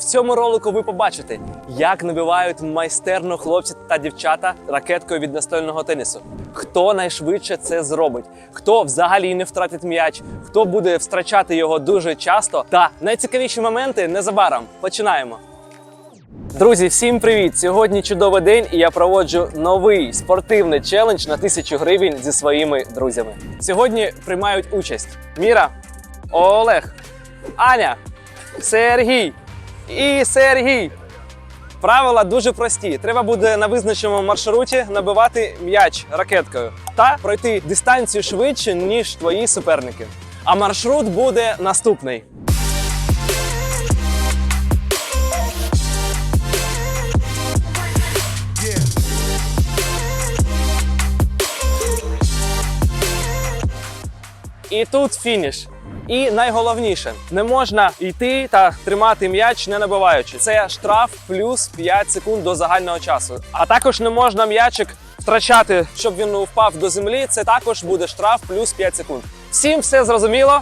В цьому ролику ви побачите, як набивають майстерно хлопці та дівчата ракеткою від настольного тенісу. Хто найшвидше це зробить, хто взагалі не втратить м'яч, хто буде втрачати його дуже часто. Та найцікавіші моменти незабаром. Починаємо. Друзі, всім привіт! Сьогодні чудовий день, і я проводжу новий спортивний челендж на тисячу гривень зі своїми друзями. Сьогодні приймають участь Міра, Олег, Аня, Сергій і Сергій. Правила дуже прості. Треба буде на визначеному маршруті набивати м'яч ракеткою та пройти дистанцію швидше, ніж твої суперники. А маршрут буде наступний. І тут фініш. І найголовніше, не можна йти та тримати м'яч, не набиваючи. Це штраф плюс 5 секунд до загального часу. А також не можна м'ячик втрачати, щоб він не впав до землі. Це також буде штраф плюс 5 секунд. Всім все зрозуміло?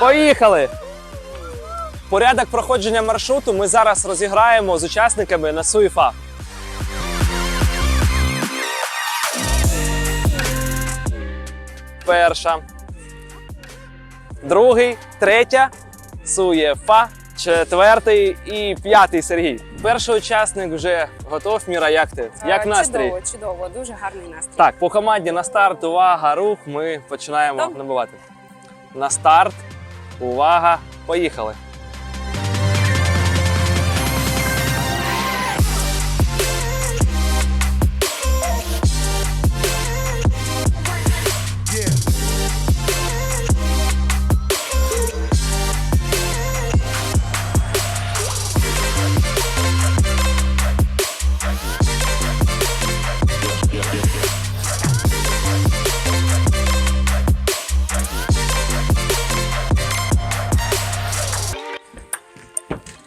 Поїхали! Порядок проходження маршруту ми зараз розіграємо з учасниками на СУЄФА. Перша, другий, третя, Суєфа, четвертий і п'ятий Сергій. Перший учасник вже готов. Міра, як ти? Як Е, настрій? Чудово, чудово, дуже гарний настрій. Так, по команді на старт, увага, рух. Ми починаємо Добре. набивати. На старт, увага, поїхали.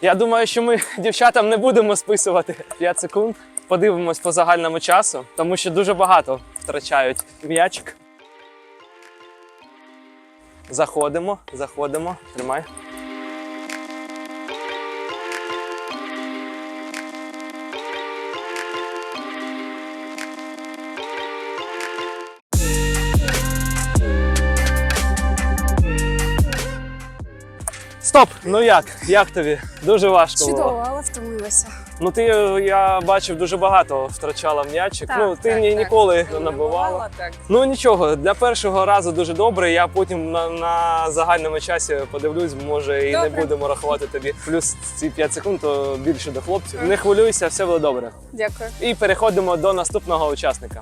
Я думаю, що ми дівчатам не будемо списувати 5 секунд. Подивимось по загальному часу, тому що дуже багато втрачають м'ячик. Заходимо, заходимо, тримай. Стоп! Ну як? Як тобі? Дуже важко було. Чудово, але втомилася. Ну ти я бачив дуже багато втрачала м'ячик. Так, ну ти так, ні, так. ніколи не набивала. так. Ну нічого, для першого разу дуже добре. Я потім на, на загальному часі подивлюсь, може і не будемо рахувати тобі. Плюс ці 5 секунд, то більше до хлопців. Не хвилюйся, все буде добре. Дякую. І переходимо до наступного учасника.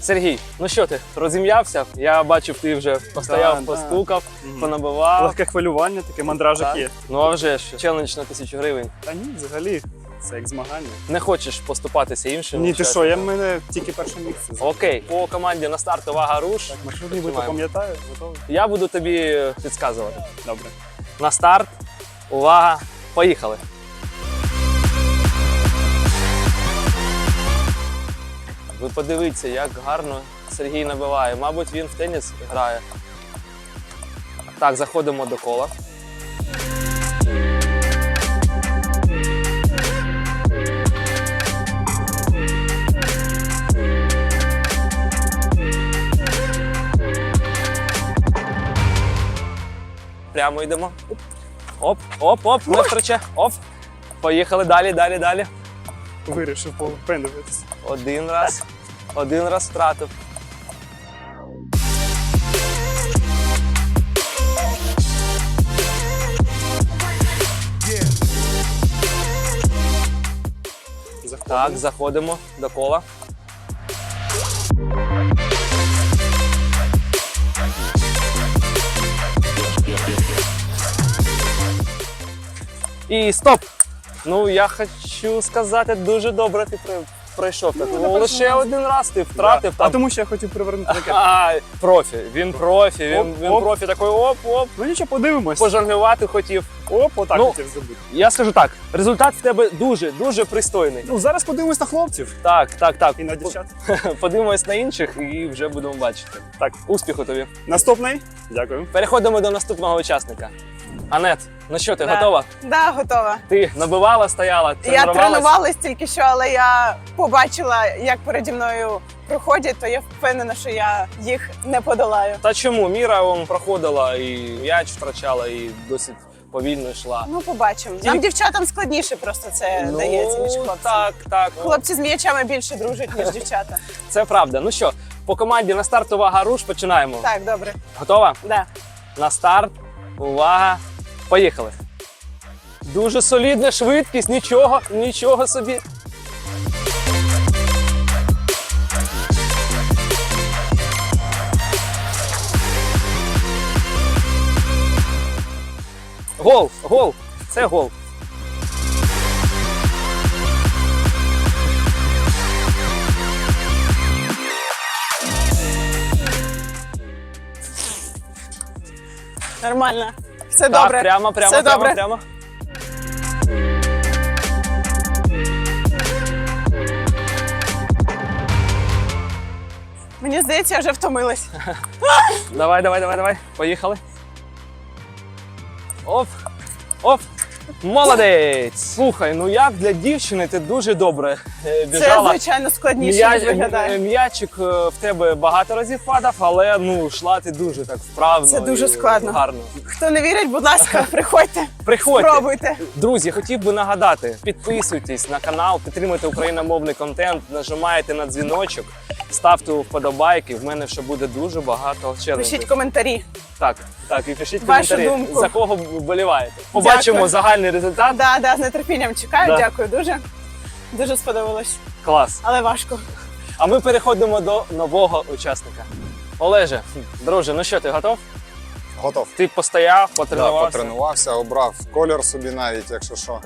Сергій, ну що ти розім'явся? Я бачив, ти вже постояв, Да, да. постукав, Мгм. понабивав. Легке хвилювання, таке мандражик Так. є. Ну а вже ж челендж на тисячу гривень. Та ні, взагалі, це як змагання. Не хочеш поступатися іншим? Ні, ти що, я в мене тільки перше місце. Окей, по команді на старт увага руш. Так, маршрут ніби Починаємо. пам'ятаю, готовий? Я буду тобі підказувати. Добре. На старт, увага, поїхали. Ви подивіться, як гарно Сергій набиває. Мабуть, він в теніс грає. Так, заходимо до кола. Прямо йдемо. Оп, оп, оп, не втраче. Оп. Поїхали далі, далі, далі. Вирішив попендуватися. Один раз. Один раз втратив. Так, заходимо до кола. І стоп! Ну, я хочу сказати, дуже добре ти пройшов. Так, Ну, лише один раз ти втратив А там. тому що я хотів привернути таке. А, профі, він профі, він, Оп, він оп. профі такий оп-оп. Ну нічого, подивимось. Пожонглювати хотів. Оп, отак Ну, хотів зробити. Я скажу так: результат в тебе дуже, дуже пристойний. Ну, зараз подивимось на хлопців Так, так, так. і на дівчат. Подивимось на інших і вже будемо бачити. Так, Успіху тобі. наступний. Дякую. Переходимо до наступного учасника. Анет, ну що, ти Да. готова? Да, готова. Ти набивала, стояла, Я тренувалась? тренувалась тільки що, але я побачила, як переді мною проходять, то я впевнена, що я їх не подолаю. Та чому? Міра вон проходила і м'яч втрачала, і досить повільно йшла. Ну, побачимо. Нам Тільки- дівчатам складніше просто це дається між хлопцями. Ну, Так, так. Хлопці з м'ячами більше дружать, ніж дівчата. Це правда. Ну що, по команді на старт увага руш починаємо. Так, добре. Готова? Да. На старт. Увага. Поїхали. Дуже солідна швидкість, нічого, нічого собі. Гол, гол, це гол. Нормально. Все Так, добре. прямо, прямо, Все прямо, добре. прямо. Мені здається, я вже втомилась. Давай, давай, давай, давай. Поїхали. Оп. Молодець! Слухай, ну як для дівчини ти дуже добре е, Це, біжала. звичайно, складніше, ніж виглядає. М'ячик е, в тебе багато разів падав, але ну йшла ти дуже так вправно. Це дуже і складно. Гарно. Хто не вірить, будь ласка, приходьте, Приходьте. спробуйте. Друзі, хотів би нагадати, підписуйтесь на канал, підтримуйте україномовний контент, нажимайте на дзвіночок, ставте вподобайки. В мене ще буде дуже багато челенджів. Пишіть коментарі. Так, так, і пишіть Вашу коментарі, думку. за кого вболіваєте. Побачимо Дякую. загальний результат. Да, да, з нетерпінням чекаю. Да. Дякую дуже. Дуже сподобалось, Клас. але важко. А ми переходимо до нового учасника. Олеже, друже, ну що, ти готов? Готов. Ти постояв, Да, потренувався потренувався, обрав колір собі навіть, якщо що.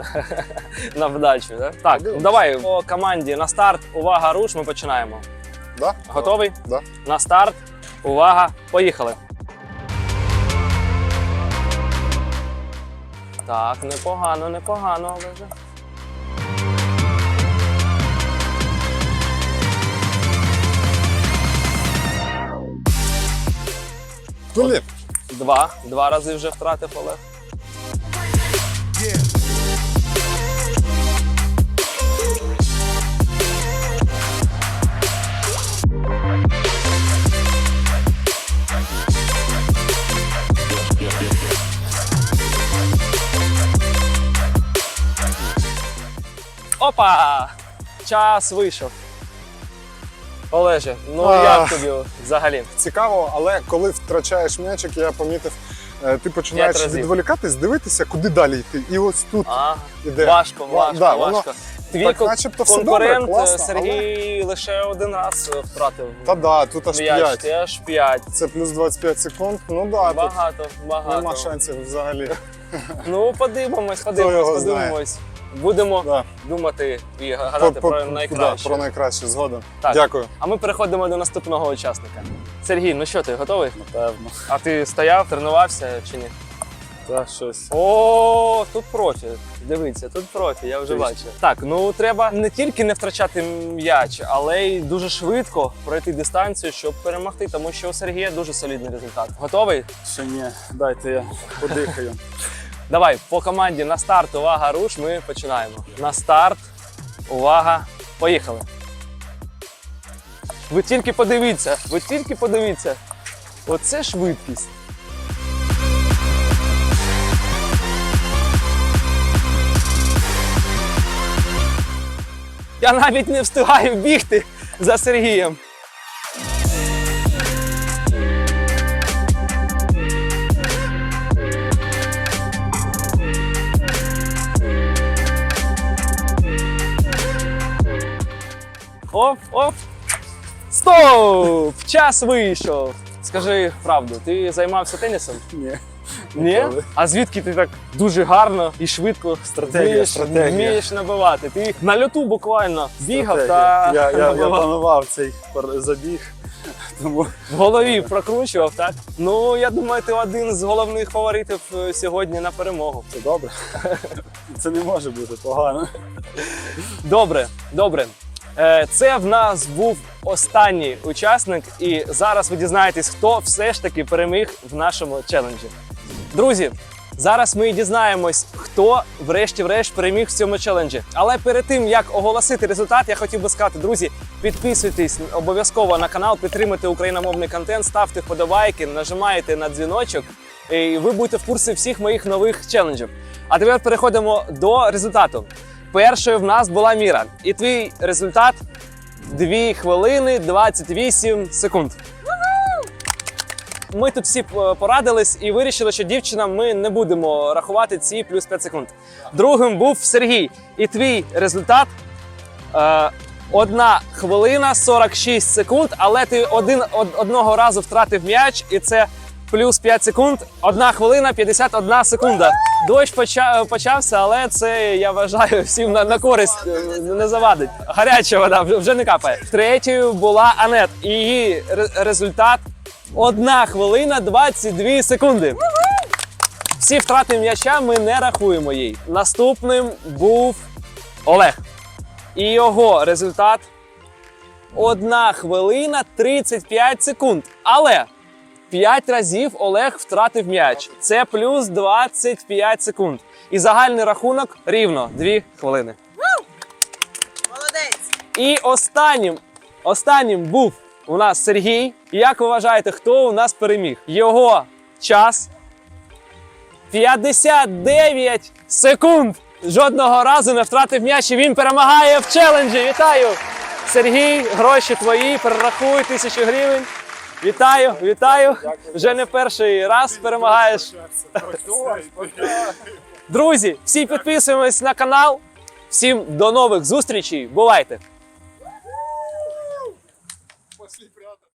на вдачу. Да? Так, Подивимось. давай по команді на старт. Увага, руш, ми починаємо. Да? Готовий? Да. На старт. Увага, поїхали. Так, непогано, непогано, Олеже. Блін, Два. Два рази вже втратив Олег. Опа! Час вийшов. Олеже, ну Ах. як тобі взагалі? цікаво, але коли втрачаєш м'ячик, я помітив, е, ти починаєш відволікатись, дивитися, куди далі йти. І ось тут А, іде. важко, важко, да, воно- Твій так начебто все конкурент добре, класно, е, Сергій лише один раз е, втратив. Та да, тут аж м'яч, 5. аж 5. Це плюс 25 секунд. Ну да, тут Багато, багато. нема шансів взагалі. Ну, подивимось, подивимось, його знає. подивимось. Будемо Да. Думати і гадати про по- найкраще. Да, про найкраще згодом. Так. Дякую. А ми переходимо до наступного учасника. Сергій, ну що ти готовий? Напевно. А ти стояв, тренувався чи ні? Та щось. О, тут профі. Дивіться, тут профі, я вже бачив. Так, ну треба не тільки не втрачати м'яч, але й дуже швидко пройти дистанцію, щоб перемогти, тому що у Сергія дуже солідний результат. Готовий? Ще ні. Дайте я подихаю. Давай по команді на старт, увага, руш. Ми починаємо. На старт, увага, поїхали. Ви тільки подивіться, ви тільки подивіться. Оце швидкість. Я навіть не встигаю бігти за Сергієм. Оп, оп. Стоп! Час вийшов. Скажи правду, ти займався тенісом? Ні. Ні? Ніколи. А звідки ти так дуже гарно і швидко Стратегія, вмієш, стратегія. вмієш набивати? Ти на льоту буквально бігав Стратегія. та Я, я, я набивав. планував цей пар- забіг, тому в голові прокручував, так? Ну, я думаю, ти один з головних фаворитів е, сьогодні на перемогу. це добре. Це не може бути погано. Добре, добре. Е, Це в нас був останній учасник, і зараз ви дізнаєтесь, хто все ж таки переміг в нашому челенджі. Друзі, Зараз ми дізнаємось, хто врешті-врешт переміг в цьому челенджі. Але перед тим як оголосити результат, я хотів би сказати, друзі, підписуйтесь обов'язково на канал, підтримуйте україномовний контент, ставте вподобайки, нажимайте на дзвіночок, і ви будете в курсі всіх моїх нових челенджів. А тепер переходимо до результату. Першою в нас була Міра, і твій результат 2 хвилини 28 секунд. Ми тут всі е, порадились і вирішили, що дівчинам ми не будемо рахувати ці плюс 5 секунд. Другим був Сергій. І твій результат е, одна хвилина 46 секунд, але ти один од, одного разу втратив м'яч, і це плюс 5 секунд. Одна хвилина 51 секунда. Дощ поча, почався, але це я вважаю всім на, на користь е, не завадить. Гаряча вода вже, не капає. Третьою була Анет. Її результат Одна хвилина 22 секунди. Всі втрати м'яча ми не рахуємо їй. Наступним був Олег. І його результат одна хвилина 35 секунд. Але 5 разів Олег втратив м'яч. Це плюс 25 секунд. І загальний рахунок рівно 2 хвилини. Молодець! І останнім, останнім був у нас Сергій. Як ви вважаєте, хто у нас переміг? Його час 59 секунд. Жодного разу не втратив м'яч і він перемагає в челенджі. Вітаю! Сергій, гроші твої, перерахуй тисячу гривень. Вітаю, вітаю! Вже не перший раз перемагаєш. Друзі, всі підписуємось на канал. Всім до нових зустрічей. Бувайте!